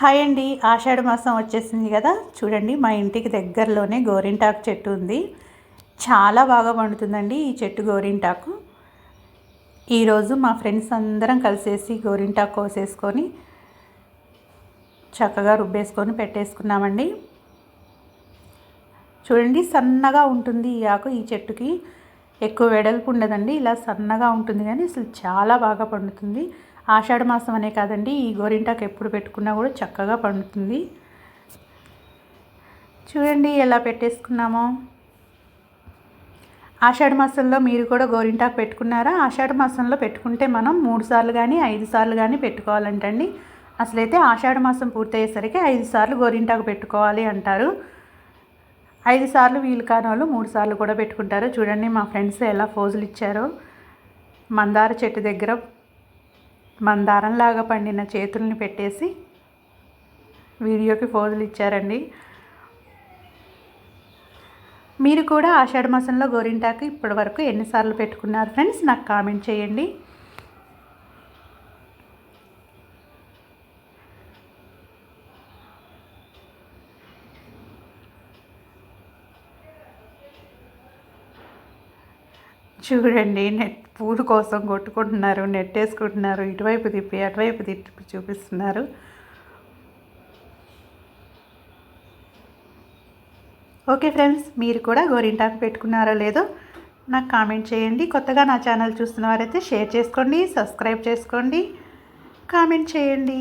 Hi అండి. ఆషాఢ మాసం వచ్చేసింది కదా. చూడండి మా ఇంటికి దగ్గరలోనే గోరింటాకు చెట్టు ఉంది. చాలా బాగా పండుతుందండి ఈ చెట్టు గోరింటాకు. ఈరోజు మా ఫ్రెండ్స్ అందరం కలిసేసి గోరింటాకు కోసేసుకొని చక్కగా రుబ్బేసుకొని పెట్టేసుకున్నామండి. చూడండి సన్నగా ఉంటుంది ఈ ఆకు ఈ చెట్టుకి. ఎక్కువ వెడల్పు ఉండదండి ఇలా సన్నగా ఉంటుంది కానీ అసలు చాలా బాగా పండుతుంది. ఆషాఢ మాసం అనే కాదండి ఈ గోరింటాకు ఎప్పుడు పెట్టుకున్నా కూడా చక్కగా పండుతుంది. చూడండి ఎలా పెట్టేసుకున్నామో. ఆషాఢ మాసంలో మీరు కూడా గోరింటాకు పెట్టుకున్నారా? ఆషాఢ మాసంలో పెట్టుకుంటే మనం మూడు సార్లు కానీ ఐదు సార్లు కానీ పెట్టుకోవాలంటండి. అసలైతే ఆషాఢ మాసం పూర్తయ్యేసరికి ఐదు సార్లు గోరింటాకు పెట్టుకోవాలి అంటారు. ఐదు సార్లు వీలు కాని వాళ్ళు మూడు సార్లు కూడా పెట్టుకుంటారు. చూడండి మా ఫ్రెండ్స్ ఎలా ఫోజులు ఇచ్చారో. మందార చెట్టు దగ్గర మందారంలాగా పండిన చేతుల్ని పెట్టేసి వీడియోకి ఫోజులు ఇచ్చారండి. మీరు కూడా ఆషాఢ మాసంలో గోరింటాకు ఇప్పటివరకు ఎన్నిసార్లు పెట్టుకున్నారు? ఫ్రెండ్స్ నాకు కామెంట్ చేయండి. చూడండి నెట్ పూలు కోసం కొట్టుకుంటున్నారు నెట్ వేసుకుంటున్నారు ఇటువైపు తిప్పి అటువైపు తిప్పి చూపిస్తున్నారు. ఓకే ఫ్రెండ్స్ మీరు కూడా గోరింటాకు పెట్టుకున్నారో లేదో నాకు కామెంట్ చేయండి. కొత్తగా నా ఛానల్ చూస్తున్న వారైతే షేర్ చేసుకోండి సబ్స్క్రైబ్ చేసుకోండి కామెంట్ చేయండి.